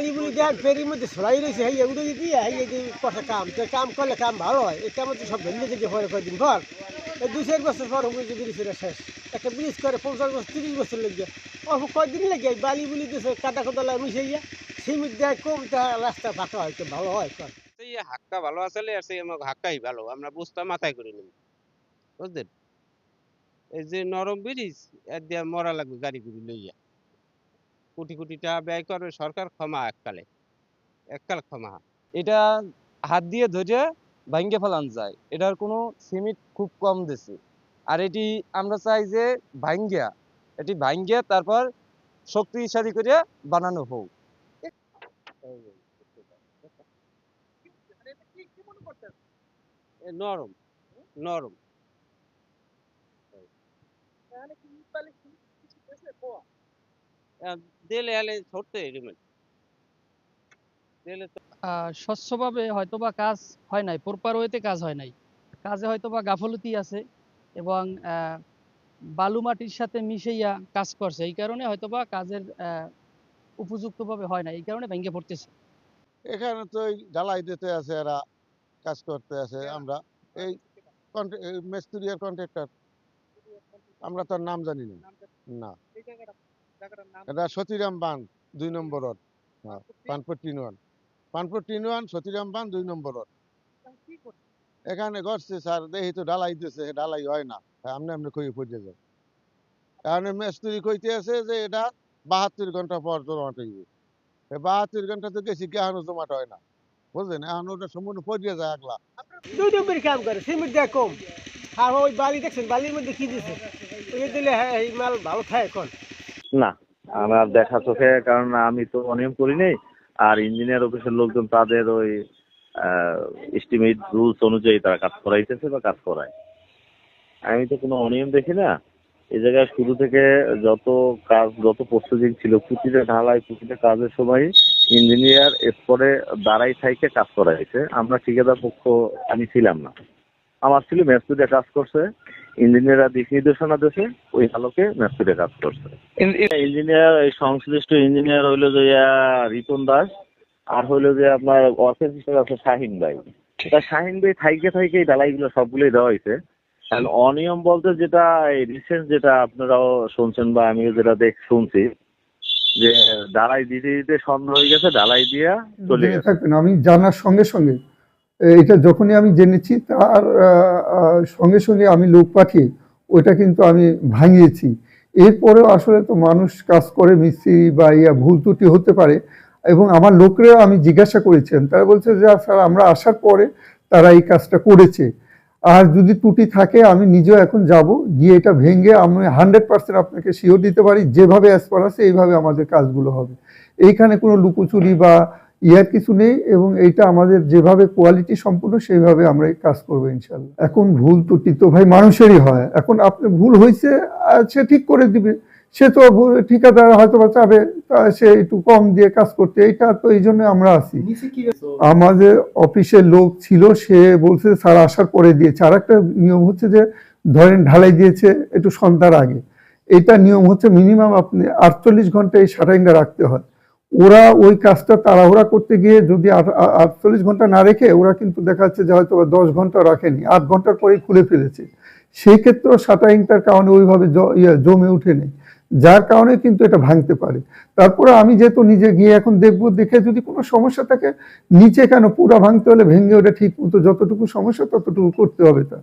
বালি বুলি দেয় ফেরির মধ্যে ছড়াই রয়েছে হাই এগুলো দিয়ে হাই এই কথা কাম, তো কাম করলে কাম ভালো হয়। এই কামে সব ভেঙে থেকে পরে কয়েকদিন এই দুই চার বছর পর হুকুম ব্রিজ এটা শেষ। একটা ব্রিজ করে পঞ্চাশ বছর, তিরিশ বছর লেগে। অল্প কয়েকদিন লেগে বালি বুলি দিয়েছে কাদা কদলা মিশাইয়া সিমিট দেয় কম রাস্তা ফাঁকা হয়, তো ভালো হয় কর। এই হাক্কা ভালো আসলে আর সেই হাক্কাই ভালো, আমরা বুঝতে মাথায় করে নিব বুঝলেন? এই যে নরম ব্রিজ, এর দিয়ে মরা লাগবে গাড়ি গুড়ি লইয়া। কোটি কোটি টাকা ব্যয় করবে সরকার ক্ষমা এককালে এককাল ক্ষমা। এটা হাত দিয়ে ধরে ভাঙ্গে ফেলান যায়। এটার কোনো সিমিট খুব কম দিছে। আর এটি আমরা চাই যে ভাঙ্গিয়া এটি ভাঙ্গিয়া তারপর শক্তিশালী করে বানানো হোক। নরম নরম। আহ, দিলে হলে ধরতে রেডিমেড দিলে তো স্বচ্ছভাবে হয়তোবা কাজ হয় নাই প্রপার ওয়েতে কাজ হয় নাই। কাজে হয়তোবা গাফলতি আছে এবং আহ, বালু মাটির সাথে মিশাইয়া কাজ করছে। এই কারণে হয়তোবা কাজের উপযুক্তভাবে হয় না এই কারণে ভেঙে পড়তেছে। এখানে তো এই ঢালাই দিতে আছে এরা কাজ করতে আছে আমরা। এই মেস্তুরিয়ার কন্ট্রাক্টর। আমরা তার নাম জানি না। না। এটা সতীরাম বান দুই নম্বর রোড হ্যাঁ পানপট্টি ওয়ান। পানপট্টি ওয়ান সতীরাম বান দুই নম্বর রোড এখানে ঘটছে স্যার দেখি তো ঢালাই দিতেছে ঢালাই হয় না। আমনে আমনে কই পড়ে যায়। এখানে মেস্তুরি কইতে আছে যে এটা বাহাত্তর ঘণ্টা পর জমাট হইবে। এই বাহাত্তর ঘণ্টা তো গেছি এখনও জমাট হয় না। বুঝলেন? এখন ওটা সম্পূর্ণ পড়ে যায় একলা দুই নম্বরই কাম করে সিমেন্ট দেয় কম। আর ওই বালি দেখছেন বালির মধ্যে কি দিছে? ওই দিলে হ্যাঁ এই মাল ভালো থাকে এখন। না, আমার দেখা চোখে, কারণ আমি তো অনিয়ম করি নাই। আর ইঞ্জিনিয়ার অফিসের লোকজন তাদের ওই এস্টিমেট রুলস অনুযায়ী তারা কাজ করাইতেছে বা কাজ করায়। আমি তো কোনো অনিয়ম দেখি না। এই জায়গায় শুরু থেকে যত কাজ, যত প্রসেসিং ছিল, প্রতিটা ঢালাই, প্রতিটা কাজের সময় ইঞ্জিনিয়ার এরপরে দাঁড়াই থাইকে কাজ করাইছে। আমরা ঠিকাদার পক্ষ, আমি ছিলাম না। আমার ছিল মেস্তুরে কাজ করছে। ইঞ্জিনিয়াররা দিক নির্দেশনা দেশে ওই আলোকে মেস্তুরে কাজ করছে। ইঞ্জিনিয়ার এই সংশ্লিষ্ট ইঞ্জিনিয়ার হইল যে রিপন দাস আর হইল যে আপনার অফিসার আছে শাহিন ভাই। তা শাহিন ভাই থাইকে থাইকে এই ডালাইগুলো সবগুলোই দেওয়া হয়েছে। অনিয়ম বলতে যেটা রিসেন্ট যেটা আপনারাও শুনছেন বা আমিও যেটা দেখ শুনছি যে ডালাই দিতে দিতে সন্দেহ হয়ে গেছে ডালাই দিয়া চলে গেছে। আমি জানার সঙ্গে সঙ্গে এটা যখনই আমি জেনেছি, তার সঙ্গে সঙ্গে আমি লোক পাঠিয়ে ওইটা কিন্তু আমি ভাঙিয়েছি। এরপরেও আসলে তো মানুষ কাজ করে, মিস্ত্রি বা ইয়া ভুল ত্রুটি হতে পারে এবং আমার লোকরেও আমি জিজ্ঞাসা করেছেন তারা বলছে যে স্যার, আমরা আসার পরে তারা এই কাজটা করেছে। আর যদি ত্রুটি থাকে, আমি নিজেও এখন যাব। গিয়ে এটা ভেঙে আমি হান্ড্রেড পার্সেন্ট আপনাকে শিওর দিতে পারি। যেভাবে অ্যাজ পার আছে এইভাবে আমাদের কাজগুলো হবে। এইখানে কোনো লুকোচুরি বা ইয়ার কিছু নেই এবং এইটা আমাদের যেভাবে কোয়ালিটি সম্পূর্ণ সেইভাবে আমরা কাজ করব ইনশাল্লাহ এখন ভুল ত্রুটি তো ভাই মানুষেরই হয়। এখন আপনি ভুল হয়েছে সে ঠিক করে দিবে। সে তো ঠিকাদার হয়তো বা চাবে তা সে একটু কম দিয়ে কাজ করতে এইটা তো এই জন্য আমরা আছি। আমাদের অফিসের লোক ছিল সে বলছে স্যার আসার পরে দিয়েছে। আর একটা নিয়ম হচ্ছে যে ধরেন ঢালাই দিয়েছে একটু সন্ধ্যার আগে। এটা নিয়ম হচ্ছে মিনিমাম আপনি আটচল্লিশ ঘণ্টা এই শাটারিংটা রাখতে হয়। ওরা ওই কাজটা তাড়াহুড়া করতে গিয়ে যদি আট- আটচল্লিশ ঘণ্টা না রেখে, ওরা কিন্তু দেখা যাচ্ছে যে হয়তো দশ ঘণ্টা রাখেনি, আট ঘণ্টার পরেই খুলে ফেলেছে। সেই ক্ষেত্রেও শাটারিংটার কারণে ওইভাবে ইয়ে জমে উঠে নেই যার কারণে কিন্তু এটা ভাঙতে পারে। তারপরে আমি যেহেতু নিজে গিয়ে এখন দেখব, দেখে যদি কোনো সমস্যা থাকে, নিচে কেন পুরা ভাঙতে হলে ভেঙে ওটা ঠিক মতো যতটুকু সমস্যা ততটুকু করতে হবে তা